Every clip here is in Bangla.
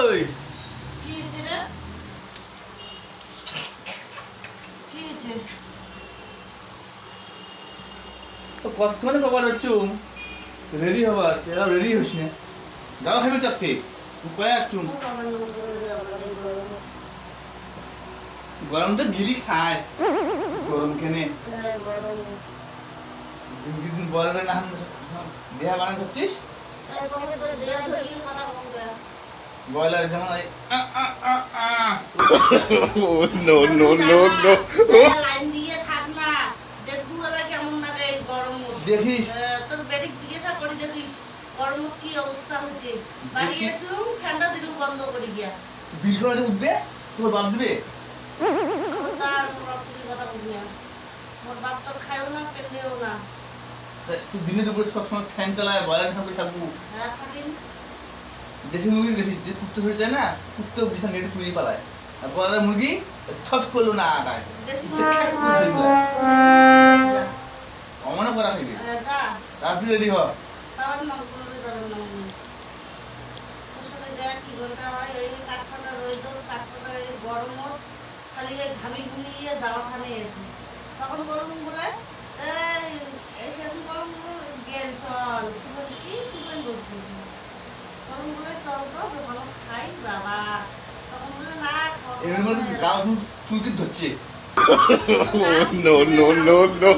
ওই কি হয়েছে রে কি হয়েছে কতক্ষণে কবার হচ্ছে রেডি হবার? এরা রেডি হস না। দাও খাবি চাপতে কয়ে আসছুম গরম তো গিলি খায়। গরম কেনে। দিন দিন বলে না দেহা বানা করছিস? বয়লার যেমন না দেখব এবার কেমন লাগে এই গরম দেখিস। তোর বেডিক জিজ্ঞাসা করি দেখিস গরম কি অবস্থা হচ্ছে বাড়ি এসেও ঠান্ডা দিলেও বন্ধ করে গিয়া বিশ উঠবে? তোর বাদ দিবে? তার কথা বলবি না মোর বাপ তোর খায়ও না পেন্দেও না। তুই দিনে দুপুরে সবসময় ফ্যান চালায় বয়লার থাকবে হ্যাঁ থাকিন দেশি মুরগি দেখিস যে কুত্তে হয়ে যায় না কুত্তে বিশাল নেটে তুলে পালায় আর বয়লার মুরগি ছট করল না অমনে করা খাইবে যা রাত্রি রেডি হ কি ঘণ্টা হয় এই কাঠফাটা রইদ কাঠফাটা এই গরম খালি এই ঘামি ঘুমিয়ে দাওয়াখানে এসে তখন গরম বলে এসে এখন গরম গেল চল। তুই কি? তুই বলি বসবি বলে চল তো তো খাই বাবা। তখন বলে না খাওয়া গা চুলকি ধরছে। no, no, no, no.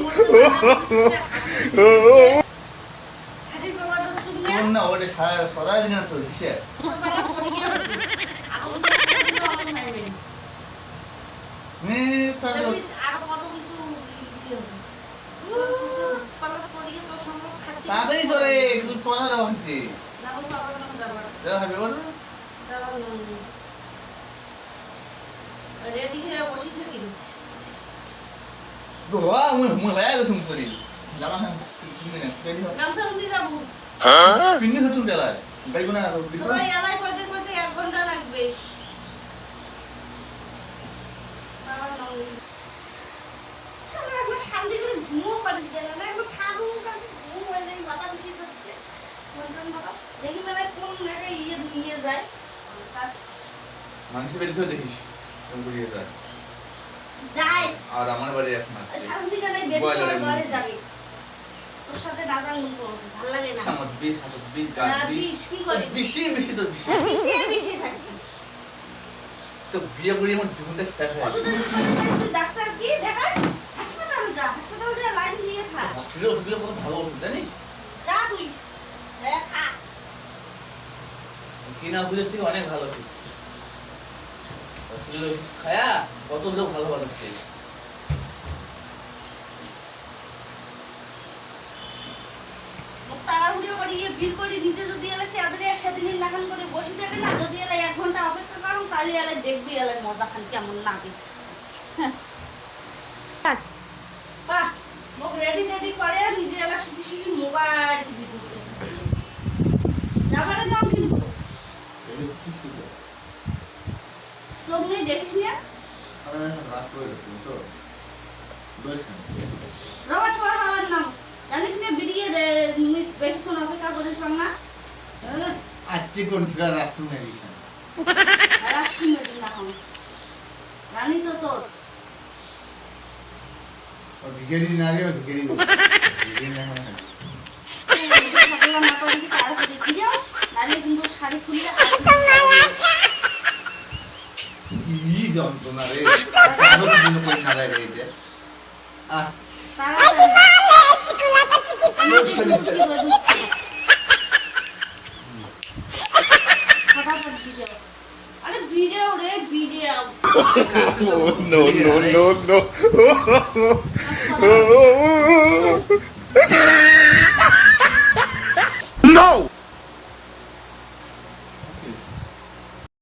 না ওটা সারা সদা দিন তো আরও কত কিছু তাড়াতাড়ি চলে একটু পড়া দেওয়া যাবার দেওয়া হবে বল হয়ে করি না তোরা ঘুমো না হয়ে মাথা বেশি দেখি কোন জায়গায় ইয়ে নিয়ে যায় বেরিয়েছে দেখিস যায় যায় আর আমার বাড়ি এখন বেরিয়ে ঘরে যাবে সাথে ভালো লাগে না হাসত গাছ হ্যাঁ, কি করে? বেশি বেশি তোর বেশি মিশিয়ে মিশিয়ে থাকি তো বিয়ে করে আমার জীবনটা শেষ হয়ে ডাক্তার কি দেখাস হাসপাতালে যা হাসপাতালে লাইন দিয়ে থাক। হসপিটালে হসপিটালে কত ভালো ওষুধ জানিস? যা তুই। দেখা কিনা ওষুধের থেকে অনেক ভালো ওষুধ হসপিটালে খায়া কত লোক ভালো ভালো তাড়াহুড়ো করে গিয়ে ভিড় করে নিচে যদি এলে চাঁদরে সেদিনই লাগান করে বসে থাকে না যদি এলে এক ঘণ্টা অপেক্ষা করুন তাহলে এলে দেখবি এলে মজা খান কেমন লাগে। হ্যাঁ। যাবারের নাম। কিন্তু রানী তো তোর। ভিখারি না রে ও ভিখারি ভিখারি না হয় না। ঠাকুরা না করে কি তাড়াতাড়ি ফিরে যাও নাহলে কিন্তু শাড়ি খুললে আর কিছু পাবে না। কি যন্ত্রণা রে কারও জন্য করি না রে এটা আহ no, no, no, no.